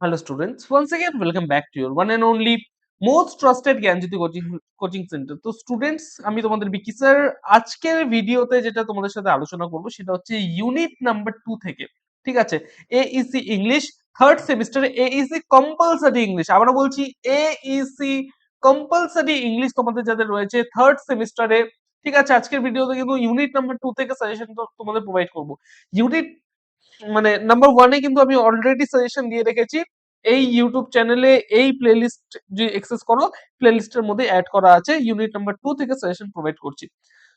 Hello students, once again welcome back to your one and only most trusted Gyanjyoti coaching coaching centre তো students আমি তোমাদের বিকি sir আজকের ভিডিওতে যেটা তোমাদের সাথে আলোচনা করব সেটা হচ্ছে ইউনিট নাম্বার টু থেকে ঠিক আছে? এইসি ইংলিশ থার্ড সেমিস্টারে এইসি কম্পালসারি ইংলিশ আবারও বলছি এইসি কম্পালসারি ইংলিশ তোমাদের যাদের রয়েছে থার্ড সেমিস্টারে ঠিক আছে? আজকের ভিডিওতে কিন্তু ইউনিট নাম্বার টু থেকে সাজেশন তোমাদের প্রোভাইড করব। ইউনিট মানে নাম্বার ওয়ানে কিন্তু আমি অলরেডি সাজেশন দিয়ে রেখেছি, এই ইউটিউব চ্যানেলে এই প্লেলিস্ট যে এক্সেস করো প্লেলিস্টের মধ্যে অ্যাড করা আছে ইউনিট নাম্বার টু থেকে সাজেশন প্রোভাইড করছি।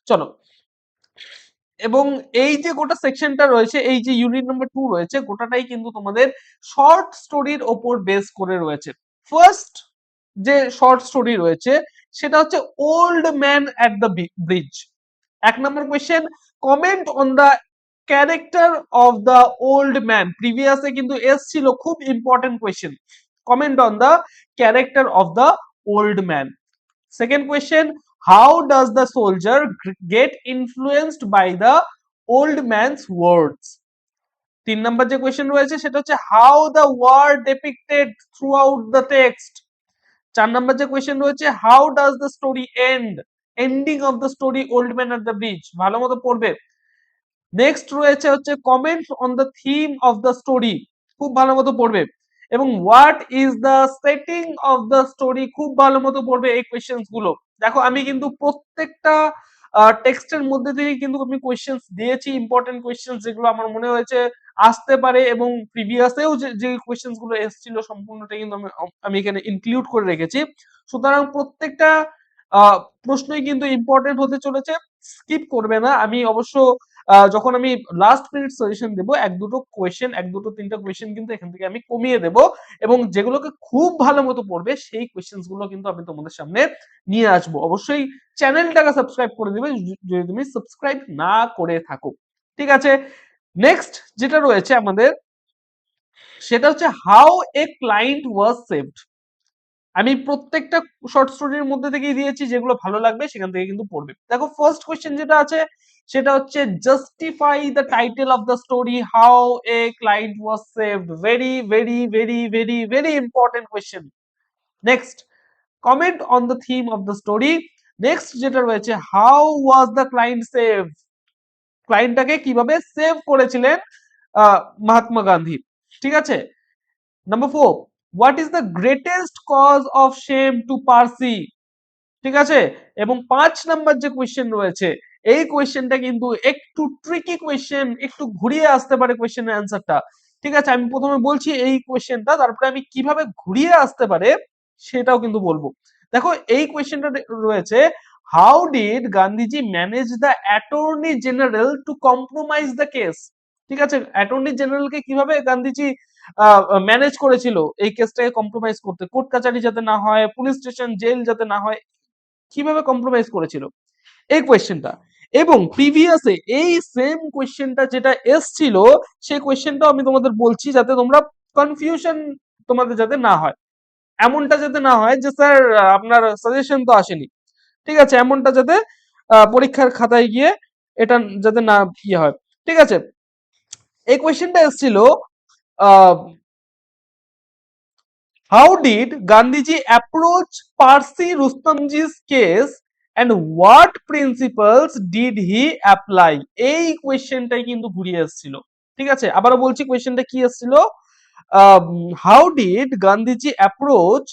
চলো, এবং এই যে গোটা সেকশনটা রয়েছে, এই যে ইউনিট নাম্বার টু রয়েছে, গোটাটাই কিন্তু তোমাদের শর্ট স্টোরির ওপর বেস করে রয়েছে। ফার্স্ট যে শর্ট স্টোরি রয়েছে, সেটা হচ্ছে old man at the bridge এক নম্বর question comment on the character of the old man প্রিভিয়াসে কিন্তু এসছিল খুব important question comment on the character of the old man second question how does the soldier get influenced by the old man's words তিন নম্বর যে question রয়েছে, সেটা হচ্ছে how the word depicted throughout the text চার নম্বর যে question রয়েছে how does the story end ending of the story old man at the bridge ভালো মতো পড়বে। নেক্সট রয়েছে হচ্ছে comment on the theme of the story খুব ভালো মতো পড়বে। এবং what is the setting of the story খুব ভালো মতো পড়বে এই কোয়েশ্চেন্সগুলো। দেখো, আমি কিন্তু প্রত্যেকটা টেক্সটের মধ্যে থেকে কিন্তু আমি কোয়েশ্চেন্স দিয়েছি ইম্পর্টেন্ট কোয়েশ্চেন্স যেগুলো আমার মনে হয়েছে আসতে পারে এবং প্রিভিয়াসেও যে কোয়েশ্চেন্সগুলো এসেছিল সম্পূর্ণটা কিন্তু আমি আমি এখানে ইনক্লুড করে রেখেছি। সুতরাং প্রত্যেকটা প্রশ্নই কিন্তু ইম্পর্টেন্ট হতে চলেছে। স্কিপ করবে না। আমি অবশ্য যখন আমি লাস্ট মিনিট সাজেশন দেবো, এক দুটো কোয়েশ্চেন এক দুটো, তিনটা কোয়েশ্চেন কিন্তু এখান থেকে আমি কমিয়ে দেব এবং যেগুলোকে খুব ভালো মতো পড়বে, সেই কোয়েশ্চেনগুলো কিন্তু আমি তোমাদের সামনে নিয়ে আসব। অবশ্যই চ্যানেলটাকে সাবস্ক্রাইব করে দিবে যদি তুমি সাবস্ক্রাইব না করে থাকো। ঠিক আছে? নেক্সট যেটা রয়েছে আমাদের, সেটা হচ্ছে how a client was saved আমি প্রত্যেকটা শর্ট স্টোরির মধ্যে থেকেই দিয়েছি, যেগুলো ভালো লাগবে সেখান থেকে কিন্তু পড়বে। দেখো ফার্স্ট কোয়েশ্চেন যেটা আছে সেটা হচ্ছে justify the title of the story how a client was saved very very very very very important question next comment on the theme of the story next যেটা রয়েছে how was the client save ক্লায়েন্টটাকে কীভাবে save করেছিলেন মহাত্মা গান্ধী? ঠিক আছে? Number four what is the greatest cause of shame to Parsi ঠিক আছে? এবং পাঁচ নাম্বার যে কোয়েশ্চেন রয়েছে এই কোয়েশ্চেনটা কিন্তু একটু ট্রিকি কোয়েশ্চেন একটু ঘুরিয়ে আসতে পারে কোয়েশ্চেনের অ্যান্সারটা ঠিক আছে, আমি প্রথমে বলছি এই কোয়েশ্চেনটা তারপরে আমি কীভাবে ঘুরিয়ে আসতে পারে সেটাও কিন্তু বলব। দেখো, এই কোয়েশ্চেনটা রয়েছে how did Gandhiji manage the attorney general to compromise the case ঠিক আছে অ্যাটর্নি জেনারেলকে কীভাবে গান্ধীজি ম্যানেজ করেছিল এই কেসটাকে কম্প্রোমাইজ করতে? কোর্ট কাচারি যাতে না হয় পুলিশ স্টেশন জেল যাতে না হয়, কীভাবে কম্প্রোমাইজ করেছিল? এই কোয়েশ্চেনটা এবং প্রিভিয়াসে এই সেম কোয়েশ্চেনটা যেটা এসছিল, সেই কোয়েশ্চেনটাও আমি তোমাদের বলছি যাতে তোমরা কনফিউশন তোমাদের যাতে না হয়। এমনটা যাতে না হয় যে স্যার আপনার সাজেশন তো আসেনি। ঠিক আছে, এমনটা যাতে পরীক্ষার খাতায় গিয়ে এটা যাতে না ইয়ে হয়। ঠিক আছে, এই কোয়েশ্চেনটা এসছিল how did Gandhiji approach Parsi Rustomji's case and what principles did he apply এই কোয়েশ্চেনটাই কিন্তু ঘুরিয়ে এসেছিল ঠিক আছে? আবারও বলছি কোয়েশ্চেনটা কি এসেছিল how did Gandhiji approach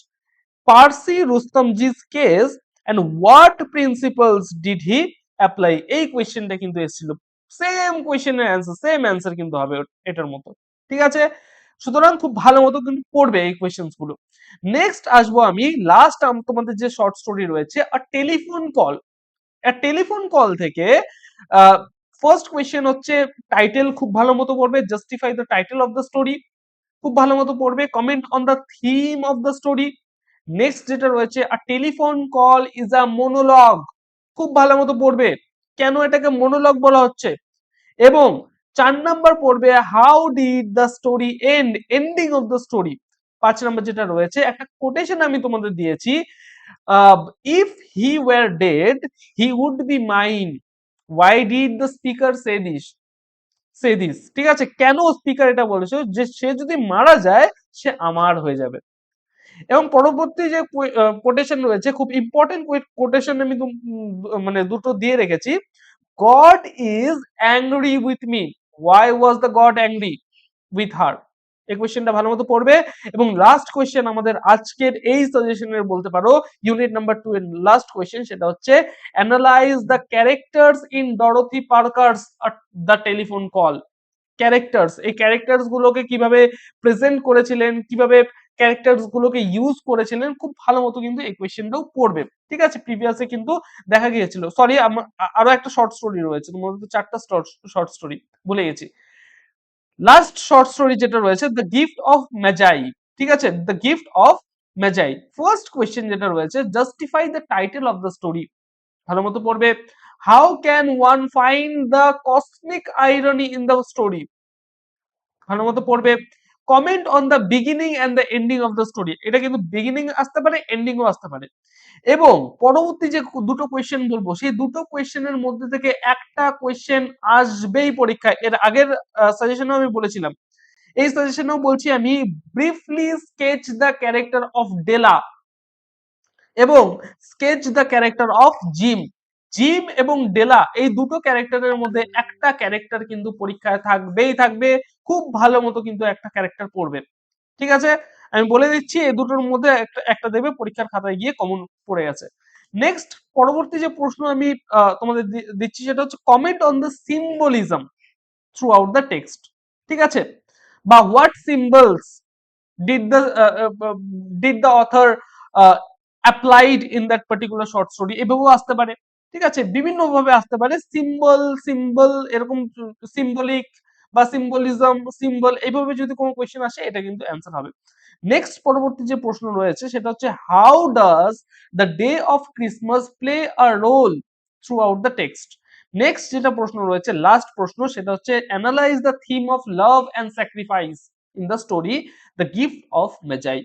Parsi Rustomji's case and what principles did he apply এই কোয়েশ্চেনটা কিন্তু এসেছিল। সেম কোয়েশ্চেনের অ্যান্সার সেম অ্যান্সার কিন্তু হবে এটার মতো। ঠিক আছে? সুতরাং খুব ভালো মতো কিন্তু পড়বে এই কোয়েশ্চেন্সগুলো। নেক্সট আসব আমি। লাস্ট তোমাদের যে শর্ট স্টোরি রয়েছে আর টেলিফোন কল টেলিফোন কল থেকে ফার্স্ট কোয়েশ্চেন হচ্ছে টাইটেল খুব ভালো মতো পড়বে justify the title of the story খুব ভালো মতো পড়বে comment on the theme of the story next যেটা রয়েছে আর telephone call is a monologue খুব ভালো মতো পড়বে। কেন এটাকে মোনোলগ বলা হচ্ছে? এবং চার নাম্বার পড়বে how did the story end ending of the story পাঁচ নাম্বার যেটা রয়েছে, একটা কোটেশন আমি তোমাদের দিয়েছি if he were dead he would be mine why did the speaker say this say this ঠিক আছে? কেন স্পিকার এটা বলেছে? যে সে যদি মারা যায়, সে আমার হয়ে যাবে। এবং পরবর্তী যে কোটেশন রয়েছে, খুব ইম্পর্টেন্ট কোটেশন আমি মানে দুটো দিয়ে রেখেছি। God is angry with me why was the God angry with her এই কোয়েশ্চেনটা ভালো মতো পড়বে। এবং লাস্ট কোয়েশ্চেন আমাদের আজকের এই সাজেশনের বলতে পারো ইউনিট নাম্বার টু এর লাস্ট কোয়েশ্চেন সেটা হচ্ছে analyse the characters in Dorothy Parker's the telephone call characters এই ক্যারেক্টার্স গুলোকে কীভাবে প্রেজেন্ট করেছিলেন, কীভাবে ক্যারেক্টার্স গুলোকে ইউজ করেছিলেন, খুব ভালো মতো কিন্তু এই কোয়েশ্চেনটাও পড়বে ঠিক আছে? প্রিভিয়াসে কিন্তু দেখা গিয়েছিল। সরি আরও একটা শর্ট স্টোরি রয়েছে। তোমাদের চারটা শর্ট স্টোরি ভুলে গেছি। লাস্ট শর্ট স্টোরি যেটা রয়েছে দ্য গিফট অফ ম্যাজাই ঠিক আছে? The gift of Magi first question যেটা রয়েছে justify the title of the story ভালো মতো পড়বে। How can one find the cosmic irony in the story ভালো মতো পড়বে। Comment on the beginning and the ending of the story এটা কিন্তু বিগিনিং আসতে পারে এন্ডিংও আসতে পারে। এবং পরবর্তী যে দুটো কোয়েশ্চেন বলব, সেই দুটো কোয়েশ্চেনের মধ্যে থেকে একটা কোয়েশ্চেন আসবেই পরীক্ষায়। এর আগের সাজেশনেও আমি বলেছিলাম। এই সাজেশনেও বলছি আমি briefly sketch the character of Della এবং sketch the character of Jim Jim এবং ডেলা এই দুটো ক্যারেক্টারের মধ্যে একটা ক্যারেক্টার কিন্তু পরীক্ষায় থাকবেই থাকবে খুব ভালো মতো কিন্তু একটা ক্যারেক্টার পড়বে। ঠিক আছে? আমি বলে দিচ্ছি এই দুটোর মধ্যে একটা দেবে পরীক্ষার খাতায় গিয়ে কমন পড়ে গেছে। নেক্সট পরবর্তী যে প্রশ্ন আমি তোমাদের দিচ্ছি সেটা হচ্ছে comment on the symbolism throughout the text ঠিক আছে? বা what symbols did the did the uh, applied in that particular short story? এভাবেও আসতে পারে। ঠিক আছে? বিভিন্ন ভাবে আসতে পারে। সিম্বল সিম্বল এরকম সিম্বলিক বা সিম্বলিজম সিম্বল এইভাবে যদি কোনো কোয়েশ্চেন আসে, এটা কিন্তু অ্যান্সার হবে। নেক্সট পরবর্তী যে প্রশ্ন রয়েছে, সেটা হচ্ছে how does the day of Christmas play a role throughout the text next যেটা প্রশ্ন রয়েছে লাস্ট প্রশ্ন, সেটা হচ্ছে analyse the theme of love and sacrifice in the story the gift of Magi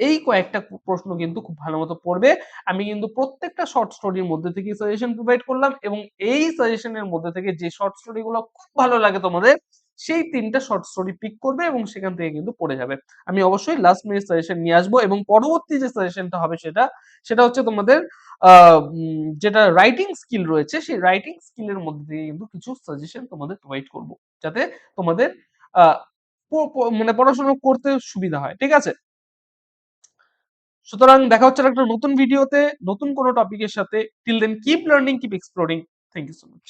এই কয়েকটা প্রশ্ন কিন্তু খুব ভালো মতো পড়বে। আমি কিন্তু প্রত্যেকটা শর্ট স্টোরির মধ্যে থেকে সাজেশন প্রোভাইড করলাম এবং এই সাজেশনের মধ্যে থেকে যে শর্ট স্টোরি গুলো খুব ভালো লাগে তোমাদের, সেই তিনটা শর্ট স্টোরি পিক করবে এবং সেখান থেকে কিন্তু পড়ে যাবে। আমি অবশ্যই লাস্ট মিনিট সাজেশন নিয়ে আসব এবং পরবর্তী যে সাজেশনটা হবে সেটা সেটা হচ্ছে তোমাদের যেটা রাইটিং স্কিল রয়েছে, সেই রাইটিং স্কিলের মধ্যে থেকে কিন্তু কিছু সাজেশন তোমাদের প্রোভাইড করব। যাতে তোমাদের মানে পড়াশোনা করতে সুবিধা হয়, ঠিক আছে? সুতরাং দেখা হচ্ছে একটা নতুন ভিডিওতে নতুন কোনো টপিকের সাথে। Till then keep learning keep exploring thank you so much